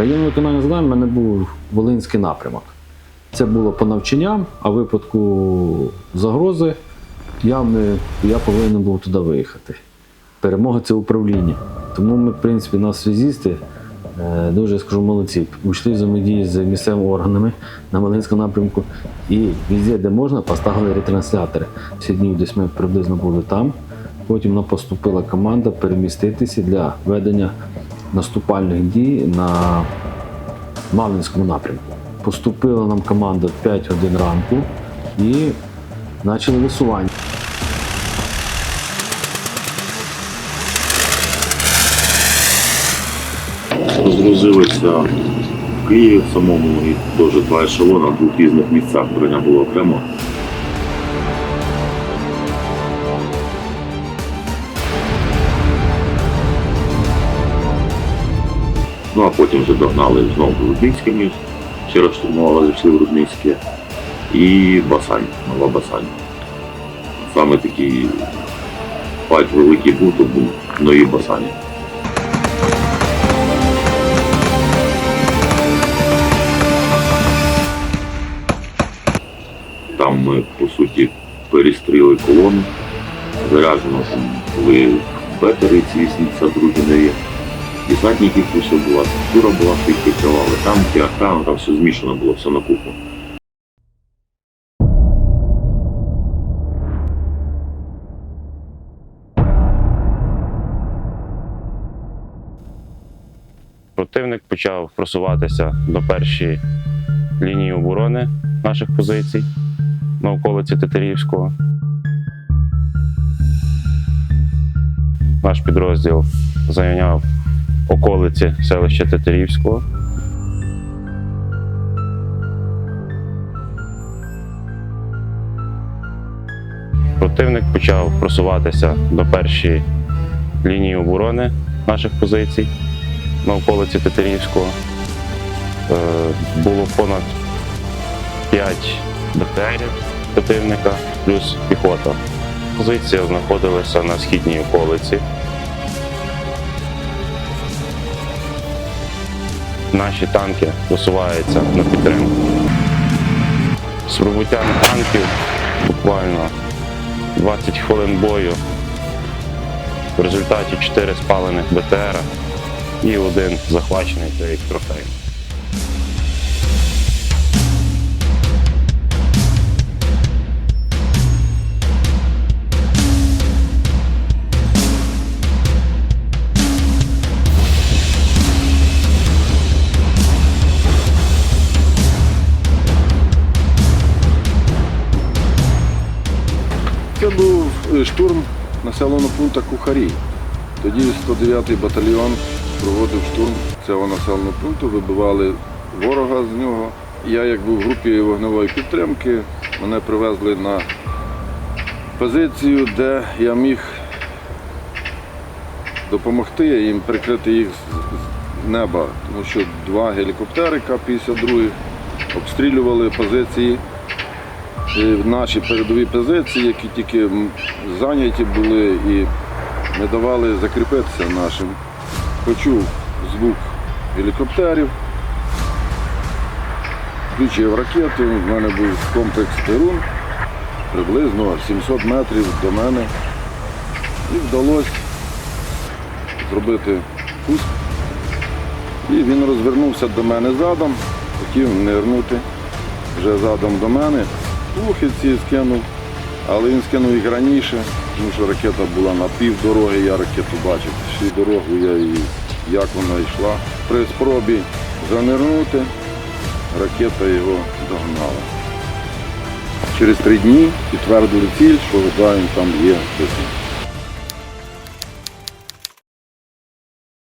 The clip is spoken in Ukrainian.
Район виконання завдань в мене був Волинський напрямок. Це було по навчанням, а в випадку загрози я, не, я повинен був туди виїхати. Перемога це управління. Тому ми, в принципі, нас связісти е, дуже скажу молодці. Учли взаємодії з місцевими органами на Волинському напрямку. І везде, де можна, поставили ретранслятори. Всі дні десь ми приблизно були там. Потім нам поступила команда переміститися для ведення наступальних дій на Малинському напрямку. Поступила нам команда в 5 годин ранку і почали висування. Розгрузилися в Києві самому і теж два ешелона в двох різних місцях. Броня була окремо. Ну а потім вже догнали знову Рудницький міст, ще раз штурмували, зайшли в Рудницьке і Басань, Нова Басань. Саме такий файт великий був, був в Новій Басані. Там ми, по суті, перестріли колону. Заряджено там були бетери ці 82 неї. Десантників усе була, структура була, що їх прикривали. Танки, охрана, там все змішано було, все на купу. Противник почав просуватися до першої лінії оборони наших позицій на околиці Тетерівського. Наш підрозділ зайняв околиці селища Тетерівського. Противник почав просуватися до першої лінії оборони наших позицій на околиці Тетерівського. Е, Було понад 5 БТРів противника плюс піхота. Позиція знаходилася на східній околиці. Наші танки висуваються на підтримку. З прибуттям танків буквально 20 хвилин бою. В результаті 4 спалених БТРа і один захвачений та трофей. Був е, штурм населеного пункту Кухарі. Тоді 109-й батальйон проводив штурм цього населеного пункту, вибивали ворога з нього. Я, як був в групі вогневої підтримки, мене привезли на позицію, де я міг допомогти їм прикрити їх з неба, тому що два гелікоптери К-52 обстрілювали позиції е, наші передові позиції, які тільки зайняті були і не давали закріпитися нашим. Почув звук гелікоптерів, включив ракету, в мене був комплекс Перун, приблизно 700 метрів до мене. І вдалося зробити пуск. І він розвернувся до мене задом, хотів нирнути вже задом до мене. Лухи скинув, але він скинув їх раніше, тому що ракета була на пів дороги, я ракету бачив. Всю дорогу я її, як вона йшла. При спробі занирнути, ракета його догнала. Через три дні підтвердили ціль, що він там є.